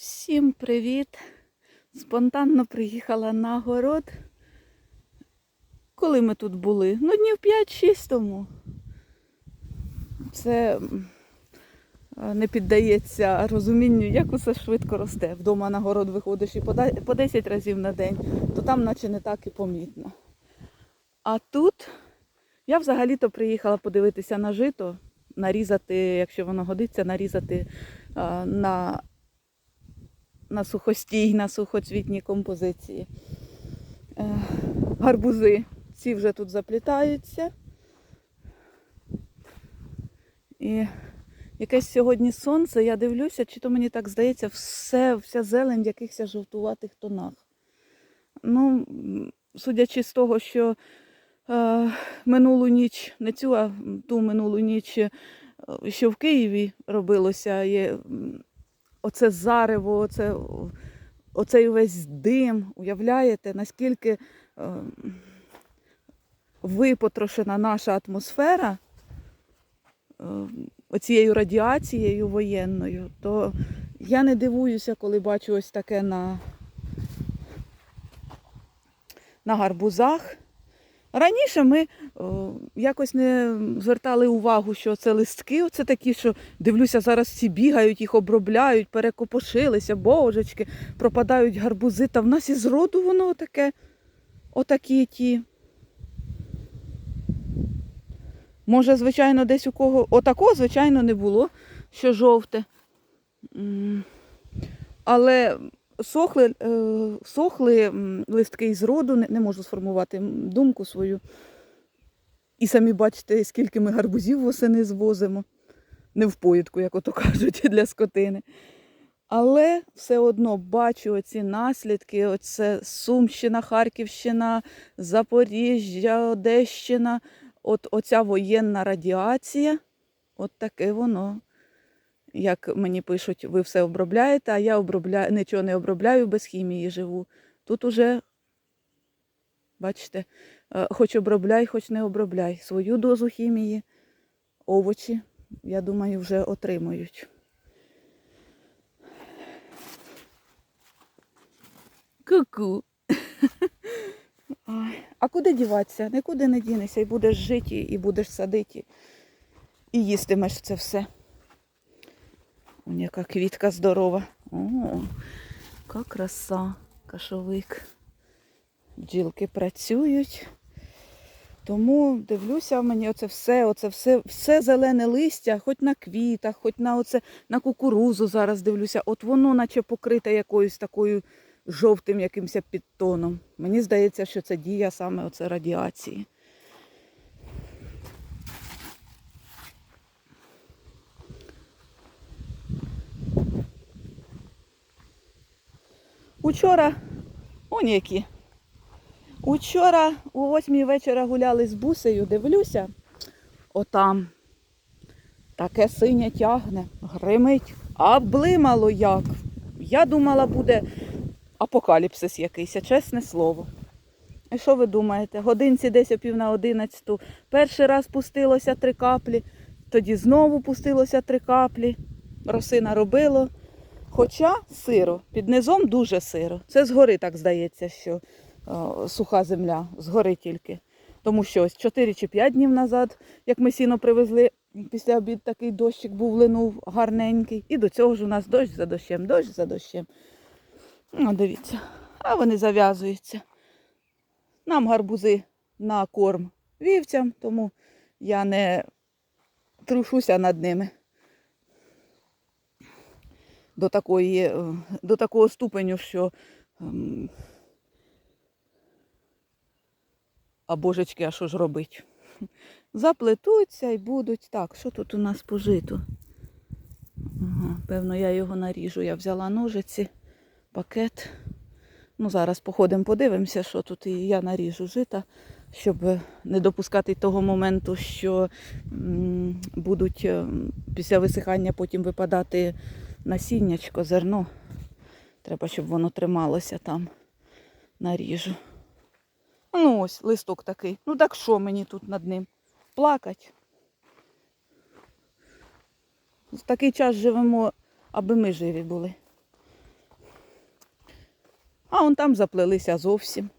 Всім привіт! Спонтанно приїхала на город. Коли ми тут були? Ну, днів 5-6 тому. Це не піддається розумінню, як усе швидко росте. Вдома на город виходиш і по 10 разів на день, то там наче не так і помітно. А тут я взагалі-то приїхала подивитися на жито, нарізати, якщо воно годиться, нарізати на, на сухостій, на сухоцвітній композиції. Е, гарбузи ці вже тут заплітаються. І якесь сьогодні сонце, я дивлюся, чи то мені так здається, все, вся зелень в якихось жовтуватих тонах. Ну, судячи з того, що е, минулу ніч, не цю, а ту минулу ніч, е, що в Києві робилося, є оце зарево, оце, оцей весь дим. Уявляєте, наскільки е, випотрошена наша атмосфера е, оцією радіацією воєнною, то я не дивуюся, коли бачу ось таке на, на гарбузах. Раніше ми о, якось не звертали увагу, що це листки, оце такі, що дивлюся, зараз всі бігають, їх обробляють, перекопошилися, божечки, пропадають гарбузи. Та в нас і зроду воно таке, отакі ті. Може, звичайно, десь у кого. Отакого, звичайно, не було, що жовте. Але сохли, е, сохли листки із роду, не, можу сформувати думку свою. І самі бачите, скільки ми гарбузів восени звозимо. Не в поїдку, як ото кажуть, для скотини. Але все одно бачу оці наслідки: оце Сумщина, Харківщина, Запоріжжя, Одещина. От оця воєнна радіація, от таке воно. Як мені пишуть, ви все обробляєте, а я обробляю, нічого не обробляю, без хімії живу. Тут уже, бачите, е, хоч обробляй, хоч не обробляй. Свою дозу хімії, овочі, я думаю, вже отримують. Ку-ку. А куди діватися? Нікуди не дінешся, і будеш жити, і будеш садити, і їстимеш це все. Вон яка квітка здорова. О, яка краса, кашовик. Бджілки працюють. Тому дивлюся, мені оце все, оце все, все зелене листя, хоч на квітах, хоч на оце, на кукурузу зараз дивлюся. От воно наче покрите якоюсь такою жовтим якимось підтоном. Мені здається, що це дія саме оце радіації. Учора, он які. Учора о восьмій вечора гуляли з бусею, дивлюся, отам таке синє тягне, гримить, а блимало як. Я думала, буде апокаліпсис якийсь, чесне слово. І що ви думаєте? Годинці десь о пів на одинадцяту. Перший раз пустилося три каплі, тоді знову пустилося три каплі. Роси наробило. Хоча сиро, під низом дуже сиро. Це згори так здається, що е, суха земля, згори тільки. Тому що ось 4 чи 5 днів назад, як ми сіно привезли, після обід такий дощик був линув гарненький. І до цього ж у нас дощ за дощем, дощ за дощем. Ну, дивіться, а вони зав'язуються. Нам гарбузи на корм вівцям, тому я не трушуся над ними. До такої, е, до такого ступеню, що. ем, А божечки, а що ж робить? Заплетуться і будуть. Так, що тут у нас по житу? Ага, певно, я його наріжу. Я взяла ножиці, пакет. Ну, зараз походимо, подивимося, що тут і я наріжу жита, щоб не допускати того моменту, що будуть е, після висихання потім випадати насіннячко, зерно. Треба, щоб воно трималося там. Наріжу. Ну ось листок такий. Ну так що мені тут над ним? Плакать. В такий час живемо, аби ми живі були. А он там заплелися зовсім.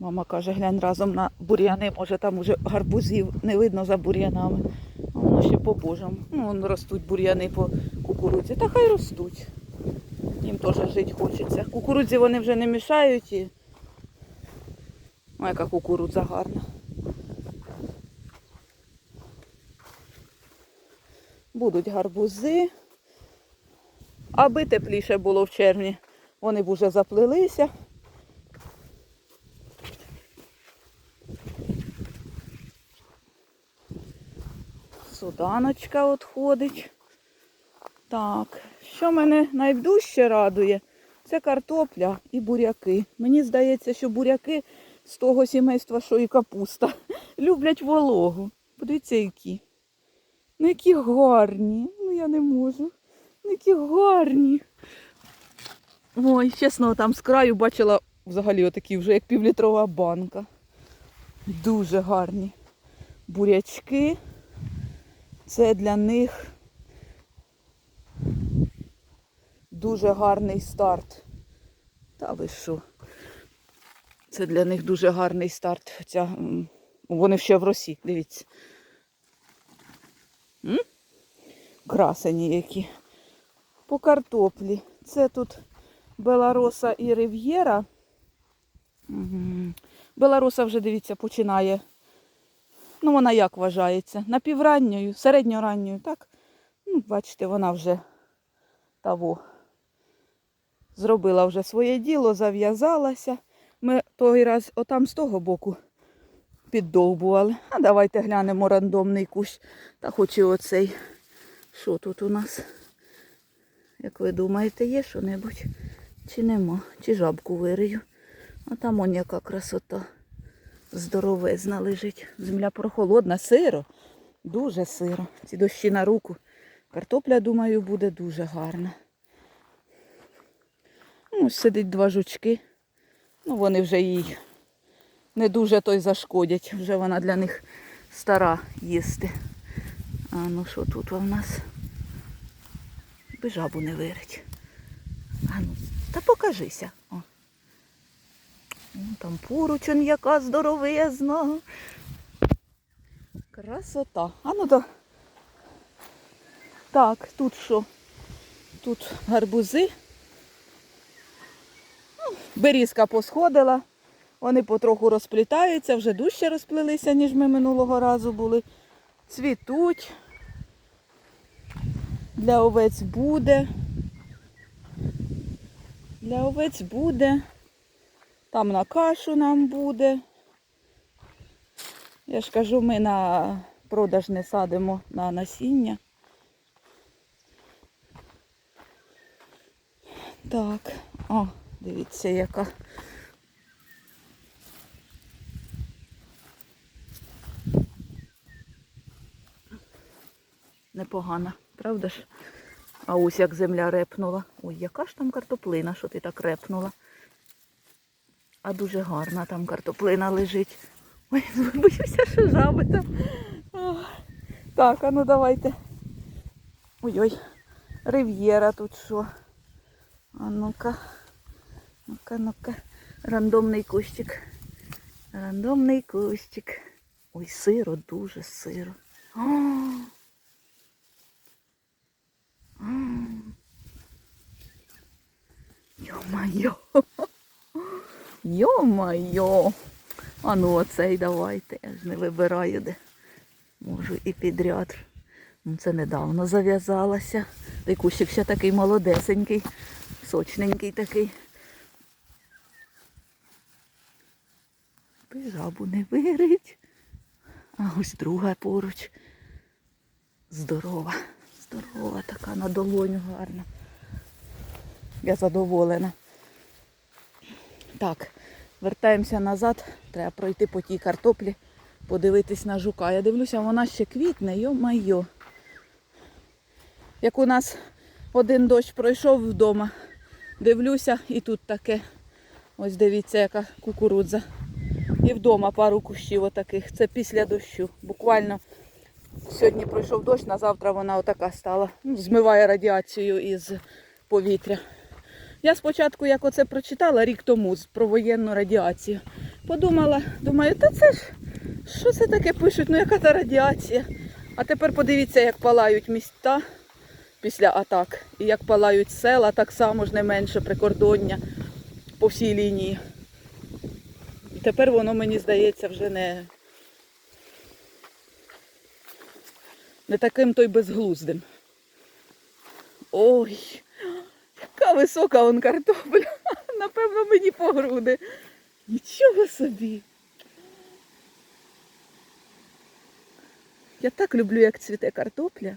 Мама каже, глянь разом на бур'яни, може там уже гарбузів не видно за бур'янами. А воно ще по божому. Ну, вон ростуть бур'яни по кукурудзі. Та хай ростуть. Їм теж жити хочеться. Кукурудзі вони вже не мішають і. О, яка кукурудза гарна. Будуть гарбузи. Аби тепліше було в червні, вони б уже заплелися. Суданочка от ходить. Так, що мене найдужче радує, це картопля і буряки. Мені здається, що буряки з того сімейства, що і капуста, люблять вологу. Подивіться, які. Ну, які гарні. Ну, я не можу. Ну, які гарні. Ой, чесно, там з краю бачила взагалі отакі вже як півлітрова банка. Дуже гарні бурячки. Це для них дуже гарний старт. Та ви що? Це для них дуже гарний старт. Хоча вони ще в росі, дивіться. М? Красені які. По картоплі. Це тут Белароса і Рив'єра. Белароса вже, дивіться, починає. Ну, вона як вважається? Напівранньою, середньоранньою, так? Ну, бачите, вона вже того зробила вже своє діло, зав'язалася. Ми той раз отам з того боку піддовбували. А давайте глянемо рандомний кущ. Та хоч і оцей. Що тут у нас? Як ви думаєте, є що-небудь? Чи нема? Чи жабку вирию? А там он яка красота. Здоровезна лежить. Земля прохолодна, сиро. Дуже сиро. Ці дощі на руку. Картопля, думаю, буде дуже гарна. Ну, сидить два жучки. Ну, вони вже їй не дуже той зашкодять. Вже вона для них стара їсти. А ну що тут у нас? Би жабу не вирить. А ну, та покажися. О. Вон Там поруч он яка здоровезна. Красота. А ну то. Так, тут що? Тут гарбузи. Ну, Берізка посходила. Вони потроху розплітаються, вже дужче розплилися, ніж ми минулого разу були. Цвітуть. Для овець буде. Для овець буде. Там на кашу нам буде. Я ж кажу, ми на продаж не садимо на насіння. Так, о, дивіться, яка. Непогана, правда ж? А ось як земля репнула. Ой, яка ж там картоплина, що ти так репнула. А дуже гарна там картоплина лежить. Ой, боюся, що жаби там. Так, а ну давайте. Ой-ой, рив'єра тут що. А ну-ка. Ну-ка, ну-ка. Рандомний кущик. Рандомний кущик. Ой, сиро, дуже сиро. Йо-майо. Йо-майо. А ну оцей давайте. Я ж не вибираю де. Можу і підряд. Ну, Це недавно зав'язалася. Той кущик ще такий молодесенький, сочненький такий. Би Жабу не вирить. А ось друга поруч. Здорова, здорова така на долоню гарна. Я задоволена. Так, вертаємося назад. Треба пройти по тій картоплі, подивитись на жука. Я дивлюся, вона ще квітне, йо-майо. Як у нас один дощ пройшов вдома, дивлюся, і тут таке. Ось дивіться, яка кукурудза. І вдома пару кущів отаких. Це після дощу. Буквально Сьогодні пройшов дощ, на завтра вона отака стала. Ну, змиває радіацію із повітря. Я спочатку, як оце прочитала рік тому про воєнну радіацію, подумала, думаю, та це ж що це таке пишуть? Ну яка та радіація? А тепер подивіться, як палають міста після атак. І як палають села, так само ж не менше прикордоння по всій лінії. І тепер воно, мені здається, вже не, не таким то й безглуздим. Ой, яка висока он картопля. Напевно, мені по груди. Нічого собі. Я так люблю, як цвіте картопля.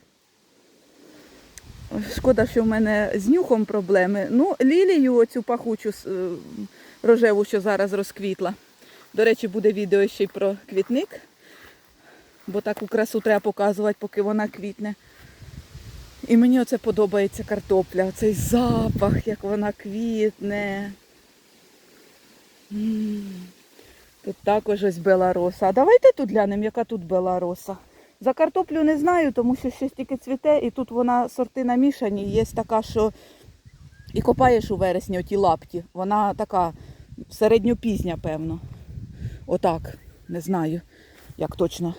Шкода, що в мене з нюхом проблеми. Ну, лілію, оцю пахучу е, рожеву, що зараз розквітла. До речі, буде відео ще й про квітник, бо таку красу треба показувати, поки вона квітне. І мені оце подобається картопля, оцей запах, як вона квітне. Тут також ось белароса. А давайте тут глянемо, яка тут белароса. За картоплю не знаю, тому що щось тільки цвіте, і тут вона сорти намішані. Є така, що і копаєш у вересні оті лапті. Вона така середньопізня, певно. Отак. Не знаю, як точно.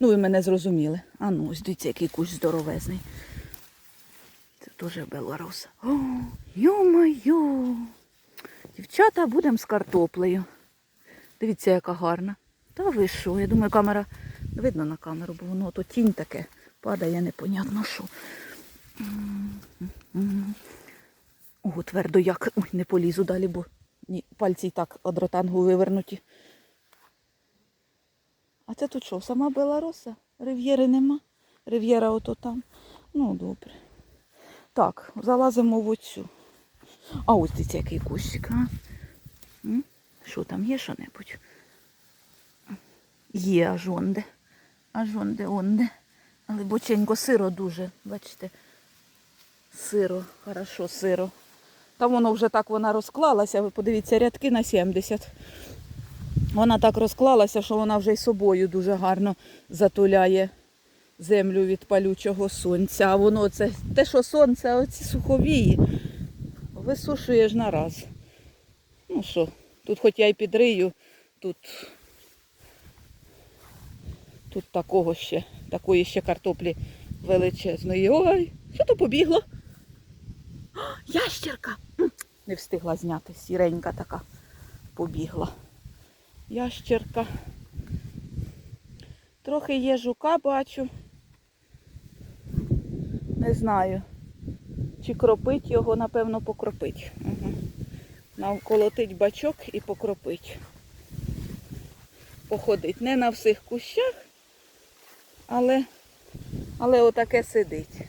Ну, ви мене зрозуміли. А ну, ось дивіться, який кущ здоровезний. Це теж беларуса. О, йо-моє. Дівчата, будемо з картоплею. Дивіться, яка гарна. Та ви що? Я думаю, камера видно на камеру, бо воно то тінь таке падає, непонятно що. Ого, твердо як. Ой, не полізу далі, бо ні, пальці і так од вивернуті. А це тут що, сама Белароса? Рив'єри нема? Рив'єра ото там. Ну, добре. Так, залазимо в оцю. А ось дивіться, який кущик, а? Що там є що-небудь? Є аж онде. Аж онде, онде. Але боченько сиро дуже, бачите. Сиро, хорошо, сиро. Там воно вже так вона розклалася, ви подивіться, рядки на 70. Вона так розклалася, що вона вже й собою дуже гарно затуляє землю від палючого сонця. А воно це те, що сонце, оці суховії, висушуєш на раз. Ну що, тут хоч я й підрию, тут, тут такого ще, такої ще картоплі величезної. Ой, що то побігло? О, ящерка! Не встигла зняти, сіренька така побігла. Ящерка. Трохи є жука, бачу. Не знаю. Чи кропить його, напевно, покропить. Угу. Навколотить бачок і покропить. Походить. Не на всіх кущах, але, але отаке сидить.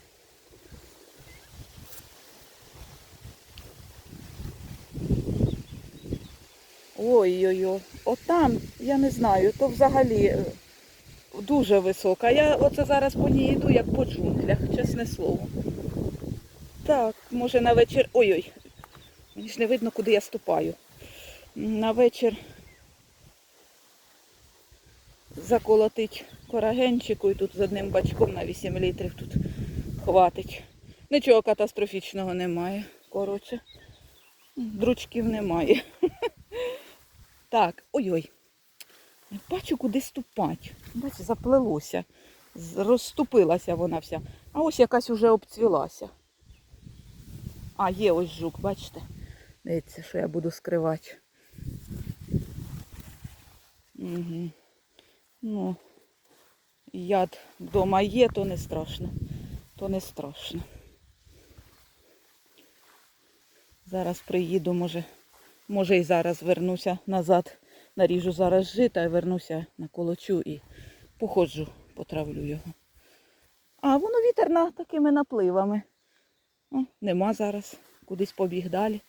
Ой-ой-ой, отам, я не знаю, то взагалі е, дуже висока. Я оце зараз по ній йду, як по джунглях, чесне слово. Так, може на вечір. Ой-ой, мені ж не видно, куди я ступаю. На вечір заколотить корагенчику і тут з одним бачком на 8 літрів тут хватить. Нічого катастрофічного немає. Коротше, дручків немає. Так, ой-ой. Не бачу, куди ступати. Бачу, заплелося. Розступилася вона вся. А ось якась уже обцвілася. А, є ось жук, бачите? Дивіться, що я буду скривати. Угу. Ну, яд вдома є, то не страшно. То не страшно. Зараз приїду, може, може і зараз вернуся назад. Наріжу зараз жита вернуся на колочу і походжу, потравлю його. А воно вітерна такими напливами. О, нема зараз. Кудись побіг далі.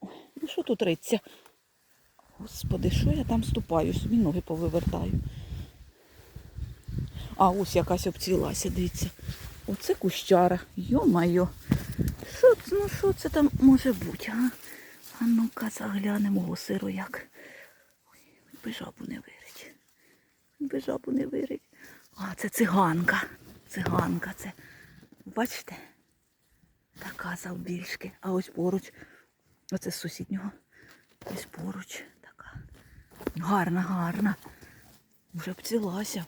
Ой, ну що тут риться? Господи, що я там ступаю? Собі ноги повивертаю. А ось якась обцвілася, дивіться. Оце кущара. Йо-майо. Що, ну що це там може бути, а? А ну-ка заглянемо, о, сиро як. Ой, би жабу не вирить. би жабу не вирить. А, це циганка. Циганка це. Бачите? Така завбільшки. А ось поруч. Оце з сусіднього. Ось поруч така. Гарна, гарна. Вже обцілася.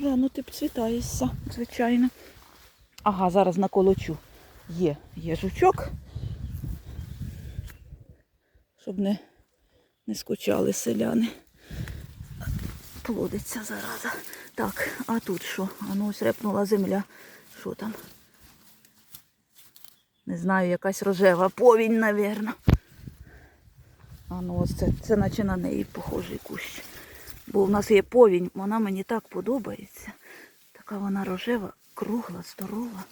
Рано ти обцвітаєшся, звичайно. Ага, зараз наколочу. Є, є жучок. Щоб не, не скучали селяни. Плодиться зараза. Так, а тут що? А ну ось репнула земля. Що там? Не знаю, якась рожева повінь, навірно. А ну ось це, це наче на неї похожий кущ. Бо в нас є повінь, вона мені так подобається. Така вона рожева, кругла, здорова.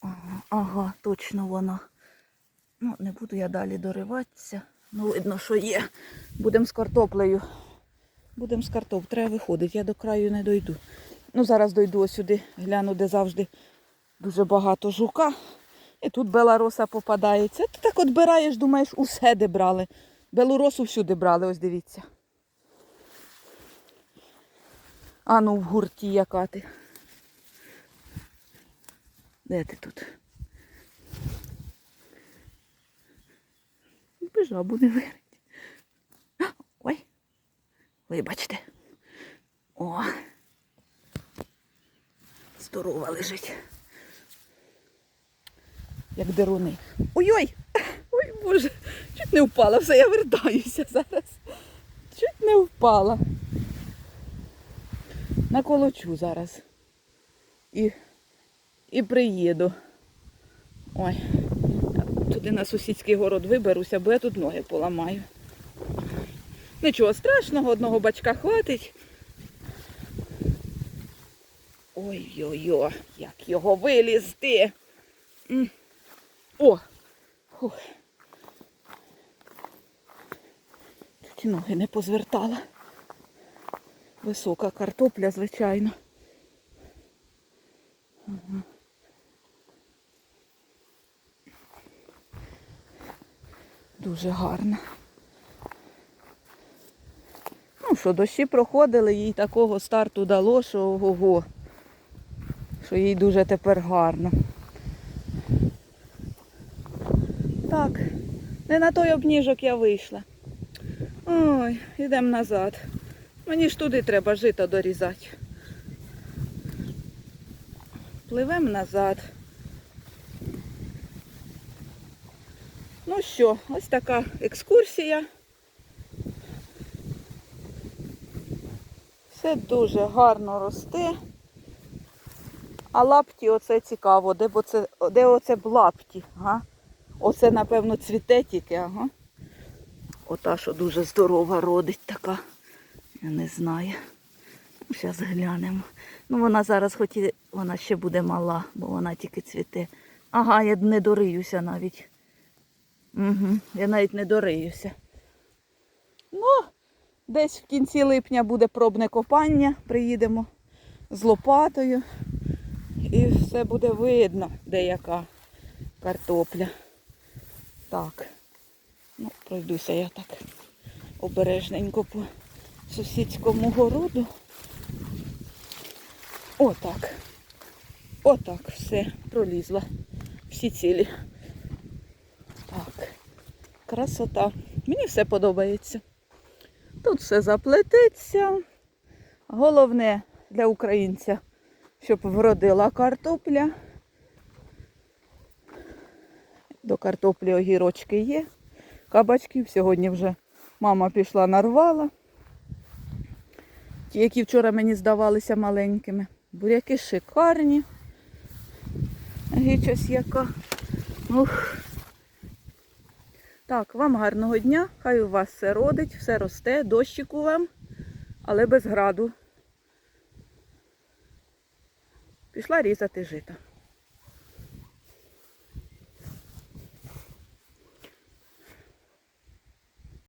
Ага, ага, точно вона. Ну, не буду я далі дориватися. Ну, видно, що є. Будемо з картоплею. Будемо з картоп. Треба виходити. Я до краю не дойду. Ну, зараз дойду сюди, гляну, де завжди дуже багато жука. І тут белороса попадається. Ти так от бираєш, думаєш, усе де брали. Белоросу всюди брали, ось дивіться. А ну в гурті яка ти. Де ти тут? Би жабу не вирить. Ой. Вибачте. О. Здорова лежить. Як деруни. Ой-ой! Ой, Боже, чуть не впала, все, я вертаюся зараз. Чуть не впала. Наколочу зараз. І, і приїду. Ой, туди на сусідський город виберуся, бо я тут ноги поламаю. Нічого страшного, одного бачка хватить. Ой-ой-ой, як його вилізти. О! Фух. Чуть ноги не позвертала. Висока картопля, звичайно. Ага. Дуже гарна. Ну що, дощі проходили, їй такого старту дало, що ого, що їй дуже тепер гарно. Так, не на той обніжок я вийшла. Ой, йдемо назад. Мені ж туди треба жито дорізати. Пливемо назад. Ну що, ось така екскурсія. Все дуже гарно росте. А лапті оце цікаво, де, б оце, де оце б лапті, ага. Оце, напевно, цвіте тільки, ага. Ота, що дуже здорова родить така. Я не знаю. Зараз глянемо. Ну вона зараз хоч і вона ще буде мала, бо вона тільки цвіте. Ага, я не дориюся навіть. Угу, я навіть не дориюся. Ну, десь в кінці липня буде пробне копання. Приїдемо з лопатою. І все буде видно, де яка картопля. Так. Ну, пройдуся я так обережненько по сусідському городу. Отак. Отак все пролізла. Всі цілі. Красота. Мені все подобається. Тут все заплететься. Головне для українця, щоб вродила картопля. До картоплі огірочки є. Кабачків сьогодні вже мама пішла нарвала. Ті, які вчора мені здавалися маленькими. Буряки шикарні. Гічось яка. Ух. Так, вам гарного дня. Хай у вас все родить, все росте, дощику вам, але без граду. Пішла різати жито.